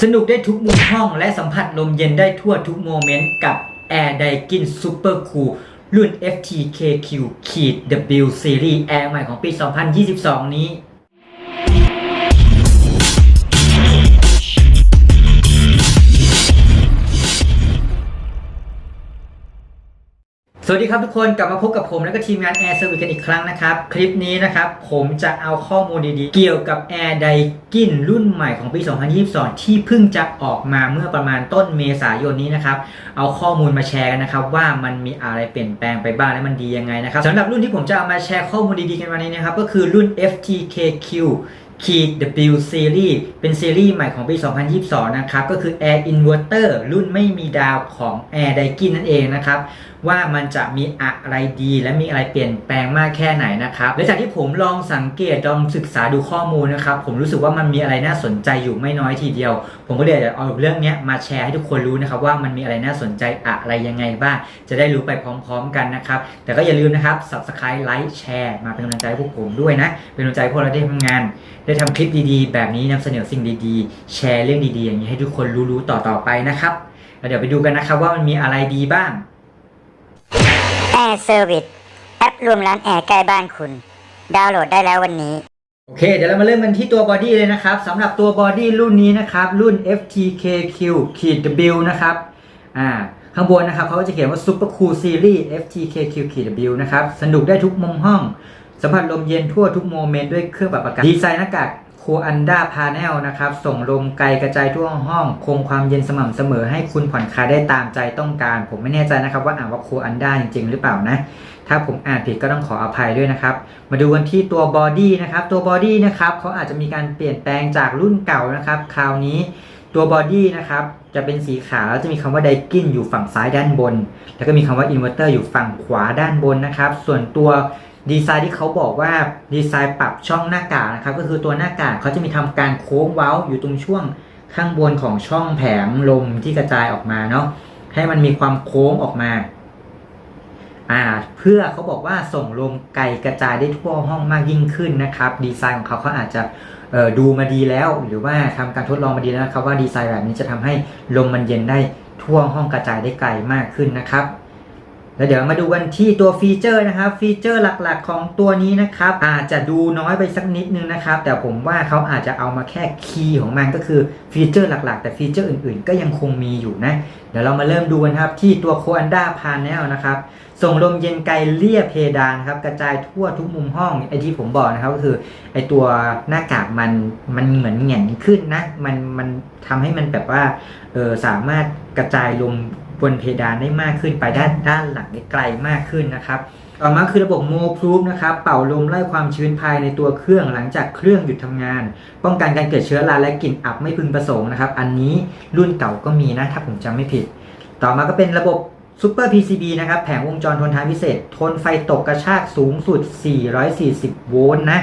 สนุกได้ทุกมุมห้องและสัมผัสลมเย็นได้ทั่วทุกโมเมนต์กับ Air d a i k i n Super Cool รุ่น FTKQ-W Series Air ใหม่ของปี 2022 นี้ วัสดีครับทุกคนกลับมาพบกับผมและก็ทีมงาน Air Service กันอีกครั้งนะครับ คลิปนี้นะครับ ผมจะเอาข้อมูลดีๆ เกี่ยวกับ Air d a i k i n รุ่นใหม่ของปี 2022 ที่เพิ่งจะออกมาเมื่อประมาณต้นเมษายนนี้นะครับ เอาข้อมูลมาแชร์กันนะครับ ว่ามันมีอะไรเปลี่ยนแปลงไปบ้างและมันดียังไงนะครับสำหรับรุ่นที่ผมจะเอามาแชร์ข้อมูลดีๆกันวันนี้นะครับก็คือรุ่น FTKQ ขีด W Series เป็นซีรีส์ใหม่ของปี 2022 นะครับ ก็คือ Air Inverter รุ่นไม่มีดาวของ Air d a i k i n นั่นเองนะครับ ว่ามันจะมีอะไรดี และมีอะไรเปลี่ยนแปลงมากแค่ไหนนะครับและจากที่ผมลองสังเกตลองศึกษาดูข้อมูลนะครับผมรู้สึกว่ามันมีอะไรน่าสนใจอยู่ไม่น้อยทีเดียว ผมก็เลยจะเอาเรื่องนี้มาแชร์ให้ทุกคนรู้นะครับว่ามันมีอะไรน่าสนใจอะไรยังไงบ้างจะได้รู้ไปพร้อม ๆ กันนะครับแต่ก็อย่าลืมนะครับ subscribe ไลค์แชร์มาเป็นกำลังใจให้พวกผมด้วยนะเป็นกำลังใจให้พวกเราได้ทำงาน ได้ทำคลิปดีๆ แบบนี้นำเสนอสิ่งดีๆ แชร์เรื่องดีๆ อย่างนี้ให้ทุกคนรู้ๆต่อๆไปนะครับแล้วเดี๋ยวไปดูกันนะครับว่ามันมีอะไรดีบ้าง Air Service แอปรวมร้านแอร์ใกล้บ้านคุณ ดาวน์โหลดได้แล้ววันนี้ โอเค เดี๋ยวเรามาเริ่มกันที่ตัวบอดี้เลยนะครับสำหรับตัวบอดี้รุ่นนี้นะครับ รุ่น FTKQ ขีด W นะครับ อ่า ข้างบนนะครับเขาก็จะเขียนว่า Super Cool Series FTKQ ขีด W นะครับ สนุกได้ทุกมุมห้อง สัมผัสลมเย็นทั่วทุกโมเมนต์ด้วยเครื่องปรับอากาศดีไซน์หน้ากาก โคอันดาพา n นลนะครับ ส่งลมไกลกระจายทั่วห้อง คงความเย็นสม่ำเสมอ ให้คุณผ่อนคลายได้ตามใจต้องการ ผมไม่แน่ใจนะครับว่าอ่านว่าโคอันดาจริง ๆ หรือเปล่านะ ถ้าผมอ่านผิดก็ต้องขออภัยด้วยนะครับ มาดูกันที่ตัวบอดี้นะครับ ตัวบอดี้นะครับเขาอาจจะมีการเปลี่ยนแปลงจากรุ่นเก่านะครับ คราวนี้ตัวบอดี้นะครับจะเป็นสีขาวแล้วจะมีคำว่าไดกินอยู่ฝั่งซ้ายด้านบน แล้วก็มีคำว่าอินเวอร์เตอร์อยู่ฝั่งขวาด้านบนนะครับ ส่วนตัว ดีไซน์ที่เขาบอกว่าดีไซน์ปรับช่องหน้ากากนะครับก็คือตัวหน้ากากเขาจะมีทำการโค้งเว้าอยู่ตรงช่วงข้างบนของช่องแผงลมที่กระจายออกมาเนาะให้มันมีความโค้งออกมาอ่าเพื่อเขาบอกว่าส่งลมไกลกระจายได้ทั่วห้องมากยิ่งขึ้นนะครับ ดีไซน์ของเขาเขาอาจจะเออดูมาดีแล้ว หรือว่าทำการทดลองมาดีแล้วนะครับว่าดีไซน์แบบนี้จะทำให้ลมมันเย็นได้ทั่วห้องกระจายได้ไกลมากขึ้นนะครับ แล้วเดี๋ยวมาดูกันที่ตัวฟีเจอร์นะครับ ฟีเจอร์หลักๆของตัวนี้นะครับอาจจะดูน้อยไปสักนิดนึงนะครับ แต่ผมว่าเขาอาจจะเอามาแค่คีย์ของมันก็คือฟีเจอร์หลักๆ แต่ฟีเจอร์อื่นๆ ก็ยังคงมีอยู่นะ เดี๋ยวเรามาเริ่มดูกันครับที่ตัวโคอันดาพา n นลนะครับส่งลมเย็นไกลเลี่ยเพดานครับกระจายทั่วทุกมุมห้องไอที่ผมบอกนะครับก็คือไอตัวหน้ากากมันมันเหมือนแหง่นขึ้นนะมันมันทำให้มันแบบว่าเออสามารถกระจายลม บนเพดานได้มากขึ้นไปด้านด้านหลังได้ไกลมากขึ้นนะครับต่อมาคือระบบโมพรูฟนะครับเป่าลมไล่ความชื้นภายในตัวเครื่องหลังจากเครื่องหยุดทำงาน ป้องกันการเกิดเชื้อราและกลิ่นอับไม่พึงประสงค์นะครับ อันนี้รุ่นเก่าก็มีนะถ้าผมจำไม่ผิด ต่อมาก็เป็นระบบ Super PCB นะครับแผงวงจรทนทานพิเศษ ทนไฟตกกระชากสูงสุด 440 โวลต์นะ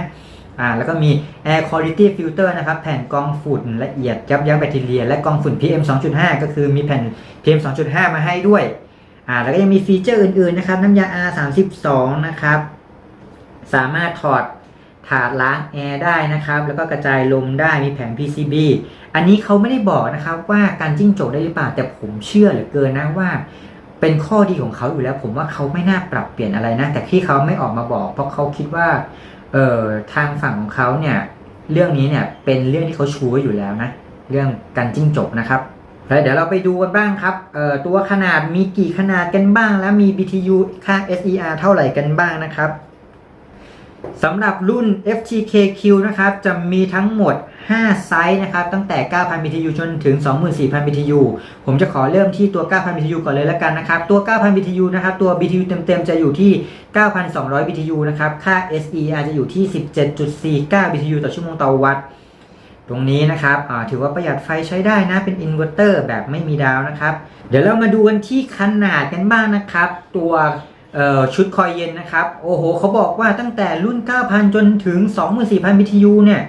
อ่าแล้วก็มี Air Quality Filter นะครับแผ่นกรองฝุ่นละเอียดยับยั้งแบคทีเรีย และกรองฝุ่น PM 2.5 ก็คือมีแผ่น PM 2.5 มาให้ด้วยอ่าแล้วก็ยังมีฟีเจอร์อื่นๆนะครับน้ำยา R32 นะครับ สามารถถอดถาดล้างแอร์ได้นะครับ แล้วก็กระจายลมได้มีแผง PCB อันนี้เขาไม่ได้บอกนะครับว่าการจิ้งจกได้หรือเปล่าแต่ผมเชื่อเหลือเกินนะว่า เป็นข้อดีของเขาอยู่แล้ว ผมว่าเขาไม่น่าปรับเปลี่ยนอะไรนะแต่ที่เขาไม่ออกมาบอก เพราะเขาคิดว่า เอ่อทางฝั่งของเขาเนี่ยเรื่องนี้เนี่ยเป็นเรื่องที่เขาชูไว้อยู่แล้วนะ เรื่องการจิ้งจกนะครับแล้วเดี๋ยวเราไปดูกันบ้างครับเอ่อตัวขนาดมีกี่ขนาดกันบ้าง แล้วมี BTU ค่า SER เท่าไหร่กันบ้างนะครับ สำหรับรุ่น FTKQ นะครับ จะมีทั้งหมด 5 ไซส์นะครับ ตั้งแต่ 9,000 BTU จนถึง 24,000 BTU ผมจะขอเริ่มที่ตัว 9,000 BTU ก่อนเลยแล้วกันนะครับ ตัว 9,000 BTU นะครับ ตัว BTU เต็มๆ จะอยู่ที่ 9,200 BTU นะครับ ค่า SER จะอยู่ที่ 17.49 BTU ต่อชั่วโมงต่อวัตต์ ตรงนี้นะครับถือว่าประหยัดไฟใช้ได้นะ เป็นอินเวอร์เตอร์แบบไม่มีดาวนะครับ เดี๋ยวเรามาดูกันที่ขนาดกันบ้างนะครับ ตัว ชุดคอยเย็นนะครับ โอ้โหเขาบอกว่าตั้งแต่รุ่น 9,000 จนถึง 24,000 BTU เนี่ย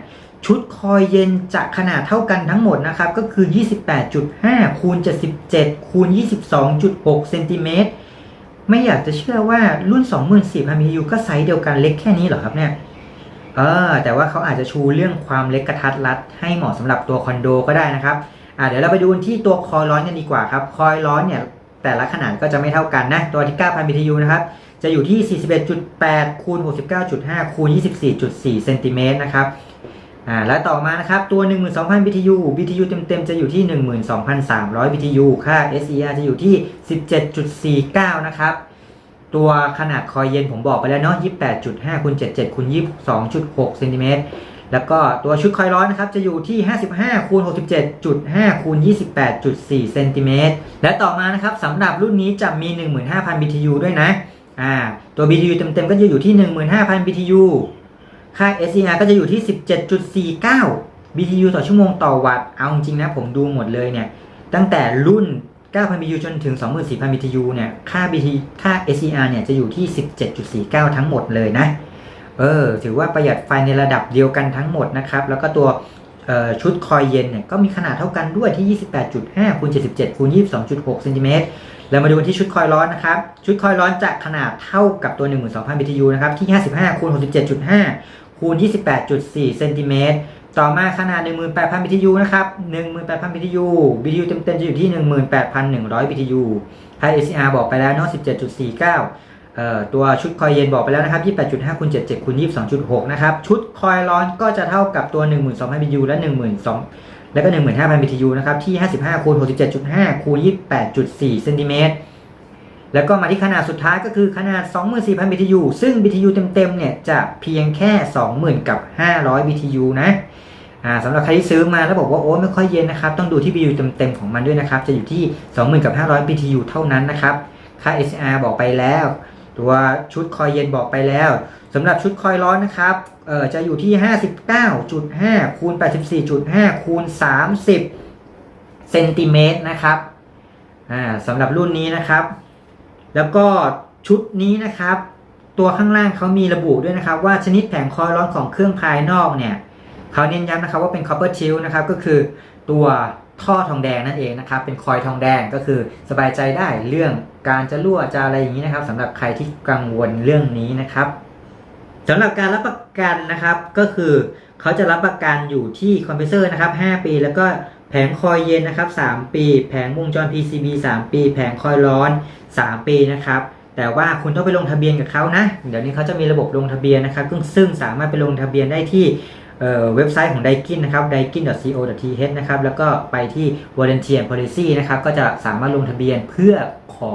ชุดคอยเย็นจะขนาดเท่ากันทั้งหมดนะครับ ก็คือ 28.5 คูณ 77 คูณ 22.6 เซนติเมตร ไม่อยากจะเชื่อว่ารุ่น 24,000 BTU ก็ไซส์เดียวกันเล็กแค่นี้เหรอครับเนี่ยเออแต่ว่าเขาอาจจะชูเรื่องความเล็กกระทัดรัด ให้เหมาะสำหรับตัวคอนโดก็ได้นะครับอ่าเดี๋ยวเราไปดูที่ตัวคอยร้อนกันดีกว่าครับ คอยร้อนเนี่ย แต่ละขนาดก็จะไม่เท่ากันนะตัวที่ 9,000 BTU นะครับ จะอยู่ที่ 41.8 คูณ 69.5 คูณ 24.4 เซนติเมตรนะครับอ่าแล้วต่อมานะครับ ตัว 12,000 BTU BTU เต็มๆ จะอยู่ที่ 12,300 BTU ค่า SER จะอยู่ที่ 17.49 นะครับ ตัวขนาดคอยเย็นผมบอกไปแล้วเนาะ 28.5คูณ77คูณ22.6เซนติเมตร แล้วก็ตัวชุดคอยร้อนนะครับจะอยู่ที่ 55คูณ67.5คูณ28.4เซนติเมตรและต่อมานะครับสำหรับรุ่นนี้จะมี 15,000 BTU ด้วยนะอ่าตัว BTU เต็มๆก็จะอยู่ที่ 15,000 BTU ค่า SCR ก็จะอยู่ที่ 17.49 BTU ต่อชั่วโมงต่อวัตต์เอาจริงๆนะผมดูหมดเลยเนี่ย ตั้งแต่รุ่น 9,000 BTU จนถึง 24,000 BTU เนี่ย ค่า BT ค่า SCR เนี่ยจะอยู่ที่ 17.49 ทั้งหมดเลยนะ เออถือว่าประหยัดไฟในระดับเดียวกันทั้งหมดนะครับ แล้วก็ตัวชุดคอยเย็นเนี่ยก็มีขนาดเท่ากันด้วยที่ 28.5คูณ77คูณ22.6เซนติเมตรแล้วมาดูที่ชุดคอยร้อนนะครับ ชุดคอยร้อนจะขนาดเท่ากับตัว 12,000 BTU นะครับ ที่ 55คูณ67.5คูณ28.4เซนติเมตรต่อมาขนาด 18,000 BTU นะครับ 18,000 BTU BTU เต็มๆจะอยู่ที่ 18,100 BTU ค่า ACR บอกไปแล้วเนาะ17.49เอ่อ ตัวชุดคอยเย็นบอกไปแล้วนะครับ 28.5คูณ77คูณ22.6 นะครับ ชุดคอยร้อนก็จะเท่ากับตัว 12,000 BTU และ 12,000 แล้วก็ 15,000 BTU นะครับ ที่ 55คูณ67.5คูณ28.4เซนติเมตร แล้วก็มาที่ขนาดสุดท้ายก็คือขนาด 24,000 BTU ซึ่ง BTU เต็มๆ เนี่ย จะเพียงแค่ 20,000 กับ 500 BTU นะสำหรับใครที่ซื้อมาแล้วบอกว่าโอ้ไม่ค่อยเย็นนะครับ ต้องดูที่ BTU เต็มๆ ของมันด้วยนะครับ จะอยู่ที่ 20,000 กับ 500 BTU เท่านั้นนะครับ ค่า SR บอกไปแล้ว ตัวชุดคอยเย็นบอกไปแล้วสำหรับชุดคอยร้อนนะครับเอ่อจะอยู่ที่ 59.5 คูณ 84.5 คูณ 30 เซนติเมตรนะครับอ่าสำหรับรุ่นนี้นะครับ แล้วก็ชุดนี้นะครับ ตัวข้างล่างเขามีระบุด้วยนะครับ ว่าชนิดแผงคอยร้อนของเครื่องภายนอกเนี่ยเขาเน้นย้ำนะครับว่าเป็น copper tube นะครับก็คือตัว ท่อทองแดงนั่นเองนะครับเป็นคอยทองแดงก็คือสบายใจได้เรื่องการจะรั่วจะอะไรอย่างนี้นะครับสำหรับใครที่กังวลเรื่องนี้นะครับสำหรับการรับประกันนะครับก็คือเขาจะรับประกันอยู่ที่คอมเพรสเซอร์นะครับ 5 ปี แล้วก็แผงคอยเย็นนะครับ 3 ปี แผงวงจร PCB 3 ปี แผงคอยร้อน 3 ปีนะครับแต่ว่าคุณต้องไปลงทะเบียนกับเขานะ เดี๋ยวนี้เขาจะมีระบบลงทะเบียนนะครับซึ่งสามารถไปลงทะเบียนได้ที่ เว็บไซต์ของ Daikin นะครับ daikin.co.th นะครับแล้วก็ไปที่ Volunteer Policy นะครับก็จะสามารถลงทะเบียนเพื่อขอ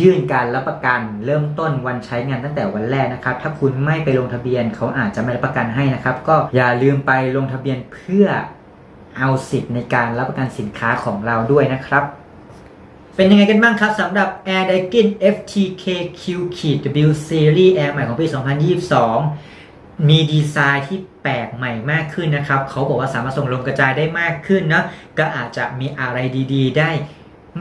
ยื่นการรับประกันเริ่มต้นวันใช้งานตั้งแต่วันแรกนะครับ ถ้าคุณไม่ไปลงทะเบียนเขาอาจจะไม่รับประกันให้นะครับ ก็อย่าลืมไปลงทะเบียนเพื่อเอาสิทธิ์ในการรับประกันสินค้าของเราด้วยนะครับ เป็นยังไงกันบ้างครับสำหรับ Air Daikin FTKQ W Series Air ใหม่ของปี 2022 มีดีไซน์ที่แปลกใหม่มากขึ้นนะครับเขาบอกว่าสามารถส่งลมกระจายได้มากขึ้นนะก็อาจจะมีอะไรดีๆ ได้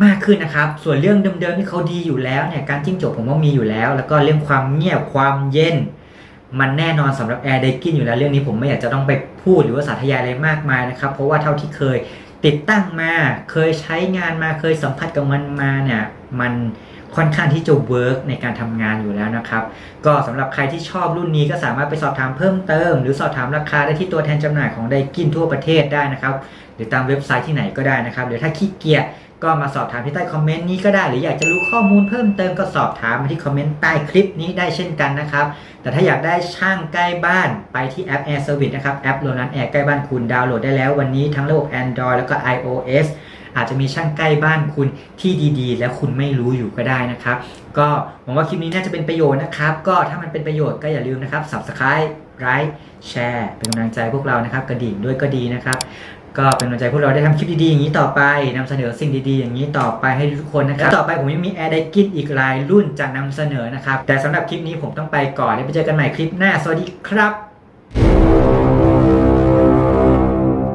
มากขึ้นนะครับ ส่วนเรื่องเดิมๆที่เขาดีอยู่แล้วเนี่ยการจิ้งจกผมว่ามีอยู่แล้ว แล้วก็เรื่องความเงียบความเย็น มันแน่นอนสำหรับ Air Daikin อยู่แล้วเรื่องนี้ผมไม่อยากจะต้องไปพูดหรือว่าสาธยายอะไรมากมายนะครับ เพราะว่าเท่าที่เคยติดตั้งมา เคยใช้งานมาเคยสัมผัสกับมันมาเนี่ยมัน ค่อนข้างที่จะเวิร์กในการทำงานอยู่แล้วนะครับ ก็สำหรับใครที่ชอบรุ่นนี้ก็สามารถไปสอบถามเพิ่มเติม หรือสอบถามราคาได้ที่ตัวแทนจำหน่ายของไดกินทั่วประเทศได้นะครับ หรือตามเว็บไซต์ที่ไหนก็ได้นะครับ หรือถ้าขี้เกียจก็มาสอบถามที่ใต้คอมเมนต์นี้ก็ได้ หรืออยากจะรู้ข้อมูลเพิ่มเติมก็สอบถามมาที่คอมเมนต์ใต้คลิปนี้ได้เช่นกันนะครับ แต่ถ้าอยากได้ช่างใกล้บ้านไปที่แอป Air Service นะครับแอปโรงงานแอร์ใกล้บ้านคุณดาวน์โหลดได้แล้ววันนี้ทั้งระบบ Android แล้วก็ iOS อาจจะมีช่างใกล้บ้านคุณที่ดีๆ แล้วคุณไม่รู้อยู่ก็ได้นะครับ ก็หวังว่าคลิปนี้น่าจะเป็นประโยชน์นะครับ ก็ถ้ามันเป็นประโยชน์ก็อย่าลืมนะครับ Subscribe Like Share เป็นกำลังใจพวกเรานะครับ กระดิ่งด้วยก็ดีนะครับ ก็เป็นกำลังใจพวกเราได้ทำคลิปดีๆอย่างนี้ต่อไปนำเสนอสิ่งดีๆ อย่างนี้ต่อไปให้ทุกคนนะครับต่อไปผมยังมี Air d a i k i n อีกหลายรุ่นจะนำเสนอนะครับ แต่สำหรับคลิปนี้ผมต้องไปก่อนแล้วไปเจอกันใหม่คลิปหน้าสวัสดีครับ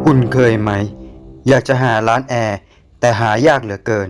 คุณเคยไหม อยากจะหาร้านแอร์แต่หายากเหลือเกิน